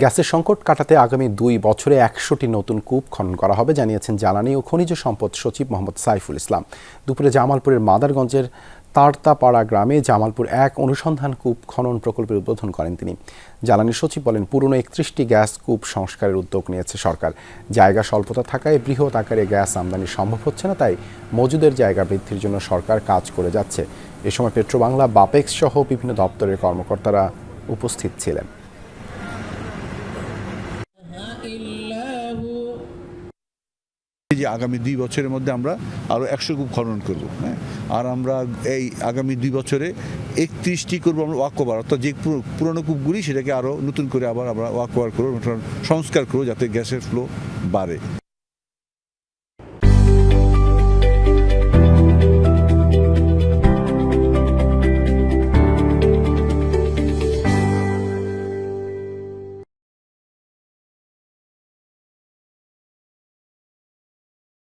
গ্যাসের সংকট কাটাতে আগামী দুই বছরে একশোটি নতুন কূপ খনন করা হবে, জানিয়েছেন জ্বালানি ও খনিজ সম্পদ সচিব মোহাম্মদ সাইফুল ইসলাম। দুপুরে জামালপুরের মাদারগঞ্জের তারতাপাড়া গ্রামে জামালপুর এক অনুসন্ধান কূপ খনন প্রকল্পের উদ্বোধন করেন তিনি। জ্বালানি সচিব বলেন, পুরনো একত্রিশটি গ্যাস কূপ সংস্কারের উদ্যোগ নিয়েছে সরকার। জায়গা স্বল্পতা থাকায় বৃহৎ আকারে গ্যাস আমদানি সম্ভব হচ্ছে না, তাই মজুদের জায়গা বৃদ্ধির জন্য সরকার কাজ করে যাচ্ছে। এ সময় পেট্রোবাংলা বাপেক্স সহ বিভিন্ন দপ্তরের কর্মকর্তারা উপস্থিত ছিলেন। যে আগামী দুই বছরের মধ্যে আমরা আরও একশো কূপ খনন করব হ্যাঁ? আর আমরা এই আগামী দুই বছরে একত্রিশটি করব আমরা ওয়াক ওভার অর্থাৎ যে পুরো- পুরনো কূপগুলি সেটাকে আরও নতুন করে আবার আমরা ওয়াক ওভার করব সংস্কার করব যাতে গ্যাসের ফ্লো বাড়ে।